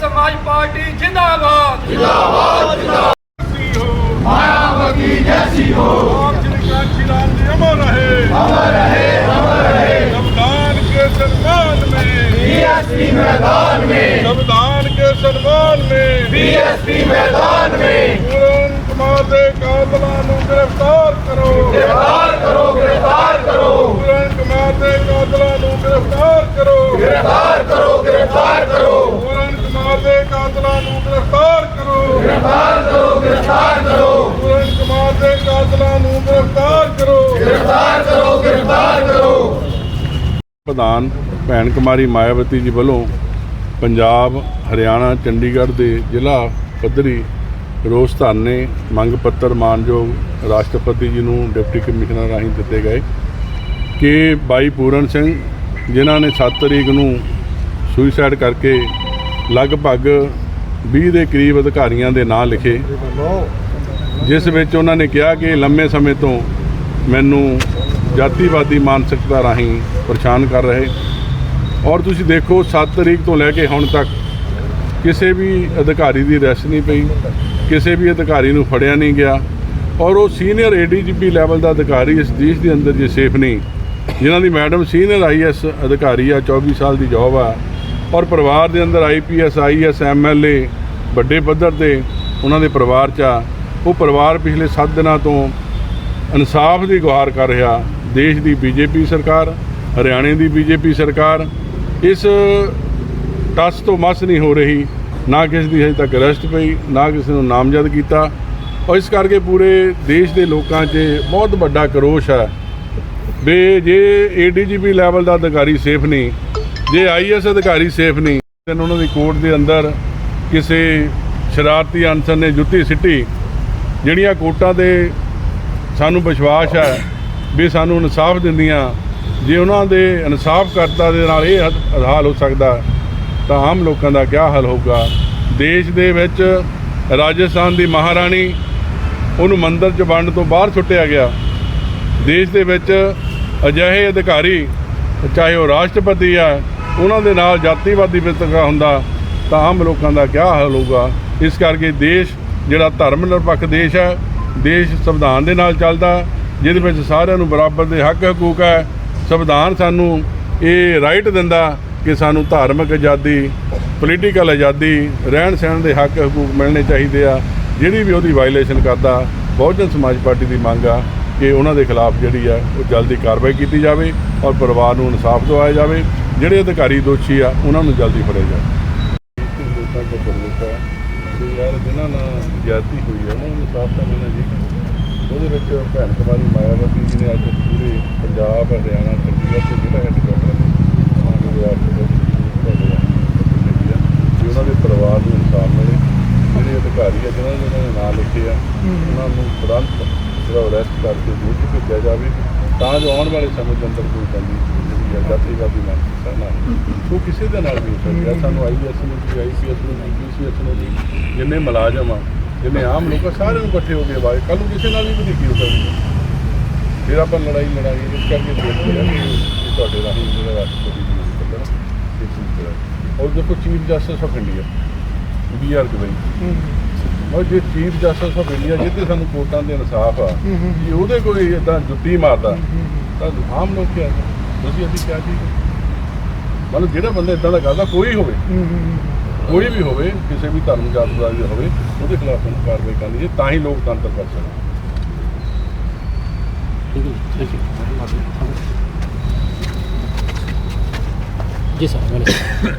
ਸਮਾਜ ਪਾਰਟੀ ਜਿੰਦਾਬਾਦ। ਜਿੰਦਾਬਾਦ ਜਿੰਦਾਬਾਦ। ਮਾਇਆਵਤੀ ਜੈਸੀ ਹੋ। ਗ੍ਰਿਫਤਾਰ ਕਰੋ। ਗ੍ਰਿਫਤਾਰ ਕਰੋ ਗ੍ਰਿਫਤਾਰ ਕਰੋ। ਸੁਰੇਸ਼ ਕੁਮਾਰ ਦੇ ਕਾਤਲਾਂ ਨੂੰ ਗ੍ਰਿਫਤਾਰ ਕਰੋ। ਗ੍ਰਿਫਤਾਰ ਕਰੋ ਗ੍ਰਿਫਤਾਰ ਕਰੋ। ਪ੍ਰਧਾਨ ਭੈਣ ਕੁਮਾਰੀ ਮਾਇਆਵਤੀ ਜੀ ਵੱਲੋਂ ਪੰਜਾਬ ਹਰਿਆਣਾ ਚੰਡੀਗੜ੍ਹ ਦੇ ਜ਼ਿਲ੍ਹਾ ਪੱਧਰੀ ਰੋਸ ਧਰਨੇ ਮੰਗ ਪੱਤਰ ਮਾਨਯੋਗ ਰਾਸ਼ਟਰਪਤੀ ਜੀ ਨੂੰ ਡਿਪਟੀ ਕਮਿਸ਼ਨਰ ਰਾਹੀਂ ਦਿੱਤੇ ਗਏ ਕਿ ਬਾਈ ਪੂਰਨ ਸਿੰਘ ਜਿਨ੍ਹਾਂ ਨੇ 7 ਤਰੀਕ ਨੂੰ ਸੁਈਸਾਈਡ ਕਰਕੇ ਲਗਭਗ 20 ਦੇ ਕਰੀਬ ਅਧਿਕਾਰੀਆਂ ਦੇ ਨਾਂ ਲਿਖੇ। ਜਿਸ ਵਿੱਚ ਉਹਨਾਂ ਨੇ ਕਿਹਾ ਕਿ ਲੰਮੇ ਸਮੇਂ ਤੋਂ ਮੈਨੂੰ ਜਾਤੀਵਾਦੀ ਮਾਨਸਿਕਤਾ ਰਾਹੀਂ ਪਰੇਸ਼ਾਨ ਕਰ ਰਹੇ। ਔਰ ਤੁਸੀਂ ਦੇਖੋ 7 ਤਰੀਕ ਤੋਂ ਲੈ ਕੇ ਹੁਣ ਤੱਕ ਕਿਸੇ ਵੀ ਅਧਿਕਾਰੀ ਦੀ ਅਰੈਸਟ ਨਹੀਂ ਪਈ, ਕਿਸੇ ਵੀ ਅਧਿਕਾਰੀ ਨੂੰ ਫੜਿਆ ਨਹੀਂ ਗਿਆ। ਔਰ ਉਹ ਸੀਨੀਅਰ ਏਡੀਜੀਪੀ ਲੈਵਲ ਦਾ ਅਧਿਕਾਰੀ ਇਸ ਦੇਸ਼ ਦੇ ਅੰਦਰ ਜੇ ਸੇਫ ਨਹੀਂ, ਜਿਨ੍ਹਾਂ ਦੀ ਮੈਡਮ ਸੀਨੀਅਰ ਆਈਐਸ ਅਧਿਕਾਰੀ ਆ 24 ਸਾਲ ਦੀ ਜੌਬ ਆ। ਔਰ ਪਰਿਵਾਰ ਦੇ ਅੰਦਰ ਆਈਪੀਐਸ ਆਈਐਸ ਐਮਐਲਏ ਵੱਡੇ ਪੱਧਰ ਤੇ ਉਹਨਾਂ ਦੇ ਪਰਿਵਾਰ 'ਚ ਆ, ਉਹ ਪਰਿਵਾਰ ਪਿਛਲੇ 7 ਦਿਨਾਂ ਤੋਂ ਇਨਸਾਫ ਦੀ ਗੁਹਾਰ ਕਰ ਰਿਹਾ, ਦੇਸ਼ ਦੀ ਬੀਜੇਪੀ ਸਰਕਾਰ, ਹਰਿਆਣੇ ਦੀ ਬੀਜੇਪੀ ਸਰਕਾਰ, ਇਸ ਟਸ ਤੋਂ ਮਸ ਨਹੀਂ ਹੋ ਰਹੀ, ਨਾ ਕਿਸੇ ਦੀ ਹਜੇ ਤੱਕ ਅਰੈਸਟ ਪਈ, ਨਾ ਕਿਸੇ ਨੂੰ ਨਾਮਜ਼ਦ ਕੀਤਾ, ਔਰ ਇਸ ਕਰਕੇ ਪੂਰੇ ਦੇਸ਼ ਦੇ ਲੋਕਾਂ 'ਚ ਬਹੁਤ ਵੱਡਾ ਕਰੋਸ਼ ਹੈ, ਵੀ ਜੇ ਏਡੀਜੀਪੀ ਲੈਵਲ ਦਾ ਅਧਿਕਾਰੀ ਸੇਫ ਨਹੀਂ, ਜੇ ਆਈਐਸ ਅਧਿਕਾਰੀ ਸੇਫ ਨਹੀਂ, then ਉਹਨਾਂ ਦੀ ਕੋਰਟ ਦੇ ਅੰਦਰ ਕਿਸੇ ਸ਼ਰਾਰਤੀ ਅਨਸਰ ਨੇ ਜੁੱਤੀ ਸਿੱਟੀ, ਜਿਹੜੀਆਂ ਕੋਟਾਂ ਦੇ ਸਾਨੂੰ ਵਿਸ਼ਵਾਸ ਹੈ ਵੀ ਸਾਨੂੰ ਇਨਸਾਫ ਦਿੰਦੀਆਂ, ਜੇ ਉਹਨਾਂ ਦੇ ਇਨਸਾਫ ਕਰਤਾ ਦੇ ਨਾਲ ਇਹ ਹਾਲ ਹੋ ਸਕਦਾ, ਤਾਂ ਆਮ ਲੋਕਾਂ ਦਾ ਕੀ ਹਾਲ ਹੋਊਗਾ? ਦੇਸ਼ ਦੇ ਵਿੱਚ ਰਾਜਸਥਾਨ ਦੀ ਮਹਾਰਾਣੀ ਉਹਨੂੰ ਮੰਦਰ ਚ ਵੰਡ ਤੋਂ ਬਾਹਰ ਸੁੱਟਿਆ ਗਿਆ। ਦੇਸ਼ ਦੇ ਵਿੱਚ ਅਜਿਹੇ ਅਧਿਕਾਰੀ, ਚਾਹੇ ਉਹ ਰਾਸ਼ਟਰਪਤੀ ਆ ਉਹਨਾਂ ਦੇ ਨਾਲ ਜਾਤੀਵਾਦੀ ਵਿਤਕਰਾ ਹੁੰਦਾ ਤਾਂ ਆਮ ਲੋਕਾਂ ਦਾ ਕੀ ਹਾਲ ਹੋਊਗਾ? ਇਸ ਕਰਕੇ ਦੇਸ਼, ਜਿਹੜਾ ਧਰਮ ਨਿਰਪੱਖ ਦੇਸ਼ ਹੈ, ਦੇਸ਼ ਸੰਵਿਧਾਨ ਦੇ ਨਾਲ ਚੱਲਦਾ ਜਿਹਦੇ ਵਿੱਚ ਸਾਰਿਆਂ ਨੂੰ ਬਰਾਬਰ ਦੇ ਹੱਕ ਹਕੂਕ ਹੈ। ਸੰਵਿਧਾਨ ਸਾਨੂੰ ਇਹ ਰਾਈਟ ਦਿੰਦਾ ਕਿ ਸਾਨੂੰ ਧਾਰਮਿਕ ਆਜ਼ਾਦੀ ਪੋਲੀਟੀਕਲ ਆਜ਼ਾਦੀ ਰਹਿਣ ਸਹਿਣ ਦੇ ਹੱਕ ਹਕੂਕ ਮਿਲਣੇ ਚਾਹੀਦੇ ਆ। ਜਿਹੜੀ ਵੀ ਉਹਦੀ ਵਾਇਲੇਸ਼ਨ ਕਰਦਾ, ਬਹੁਜਨ ਸਮਾਜ ਪਾਰਟੀ ਦੀ ਮੰਗ ਆ ਕਿ ਉਹਨਾਂ ਦੇ ਖਿਲਾਫ ਜਿਹੜੀ ਆ, ਉਹ ਜਲਦੀ ਕਾਰਵਾਈ ਕੀਤੀ ਜਾਵੇ ਔਰ ਪਰਿਵਾਰ ਨੂੰ ਇਨਸਾਫ ਦਿਵਾਇਆ ਜਾਵੇ। ਜਿਹੜੇ ਅਧਿਕਾਰੀ ਦੋਸ਼ੀ ਆ, ਉਹਨਾਂ ਨੂੰ ਜਲਦੀ ਫੜਿਆ ਜਾਵੇ। ਲੋਕਾਂ ਦਾ ਪ੍ਰਮੁੱਖ ਹੈ ਕਿ ਯਾਰ ਜਿਨ੍ਹਾਂ ਨਾਲ ਜ਼ਿਆਦਤੀ ਹੋਈ ਹੈ ਉਹਨਾਂ ਨੂੰ ਇਨਸਾਫ ਤਾਂ ਮਿਲਣਾ ਚਾਹੀਦਾ ਉਹਦੇ ਵਿੱਚ ਭੈਣ ਕੁਮਾਰੀ ਮਾਇਆਵਤੀ ਜੀ ਨੇ ਅੱਜ ਪੂਰੇ ਪੰਜਾਬ ਹਰਿਆਣਾ ਚੰਡੀਗੜ੍ਹ ਤੇ ਜ਼ਿਲ੍ਹਾ ਹੈਡਕੁਆਟਰ ਮਾਨਯੋਗ ਰਾਸ਼ਟਰਪਤੀ ਉਹਨਾਂ ਦੇ ਪਰਿਵਾਰ ਨੂੰ ਇਨਸਾਫ ਮਿਲੇ। ਜਿਹੜੇ ਅਧਿਕਾਰੀ ਆ ਜਿਨ੍ਹਾਂ ਨੇ ਉਹਨਾਂ ਦੇ ਨਾਂ ਲਿਖੇ ਆ ਉਹਨਾਂ ਨੂੰ ਤੁਰੰਤ ਜਿਹੜਾ ਅਰੈਸਟ ਕਰਕੇ ਜੇਲ੍ਹ 'ਚ ਭੇਜਿਆ ਜਾਵੇ। ਤਾਂ ਜੋ ਆਉਣ ਵਾਲੇ ਸਮੇਂ ਦੇ ਅੰਦਰ ਕੋਈ ਬੰਦੀ ਜਿਹੜੀ ਹੈ ਜਾਤੀਵਾਦੀ ਮਾਨਸਿਕਤਾ ਨਾ ਉਹ ਕਿਸੇ ਦੇ ਨਾਲ ਵੀ ਹੋ ਸਕਦੀ ਹੈ ਸਾਨੂੰ ਆਈਐਸ ਨੂੰ ਵੀ ਆਈਪੀਐਸ ਨੂੰ ਵੀ ਪੀਸੀਐਸ ਨੂੰ ਵੀ, ਜਿੰਨੇ ਮੁਲਾਜ਼ਮ ਆ, ਜਿੰਨੇ ਆਮ ਲੋਕ ਆ, ਸਾਰਿਆਂ ਨੂੰ ਇਕੱਠੇ ਹੋ ਕੇ ਆਵਾਜ਼। ਕੱਲ ਨੂੰ ਕਿਸੇ ਨਾਲ ਵੀ ਵਧੀਕੀ ਹੋ ਸਕਦੀ। ਹੈ ਫਿਰ ਆਪਾਂ ਲੜਾਈ ਲੜਾਈ ਇਸ ਕਰਕੇ ਦੇਖਦੇ ਹੈ ਕਿ ਤੁਹਾਡੇ ਰਾਹੀਂ ਜਿਹੜਾ ਰਾਸ਼ਟਰਪਤੀ ਜੀ ਨੂੰ ਪਤਾ ਇਸ ਚੀਜ਼ ਔਰ ਦੇਖੋ, chief justice of India B R Gavai. ਔਰ ਜੇ ਚੀਫ ਜਸਟਿਸ ਆਫ ਇੰਡੀਆ ਜਿੱਤੇ ਸਾਨੂੰ ਕੋਰਟਾਂ ਦੇ ਇਨਸਾਫ ਆ ਜੇ ਉਹਦੇ ਕੋਈ ਇਦਾਂ ਜੁੱਤੀ ਮਾਰਦਾ ਤਾਂ ਆਮ ਲੋਕ ਕੀ ਤੁਸੀਂ ਅਸੀਂ ਕਿਹਾ ਜੀ ਮਤਲਬ ਜਿਹੜਾ ਬੰਦਾ ਇਦਾਂ ਦਾ ਕਰਦਾ ਕੋਈ ਹੋਵੇ। ਕੋਈ ਵੀ ਹੋਵੇ ਕਿਸੇ ਵੀ ਧਰਮ ਜਾਤ ਦਾ ਵੀ ਹੋਵੇ ਉਹਦੇ ਖਿਲਾਫ ਉਹਨੂੰ ਕਾਰਵਾਈ ਕਰਨੀ ਜੇ ਤਾਂ ਹੀ ਲੋਕਤੰਤਰ ਬਚ ਸਕਦਾ ਜੀ ਸਰ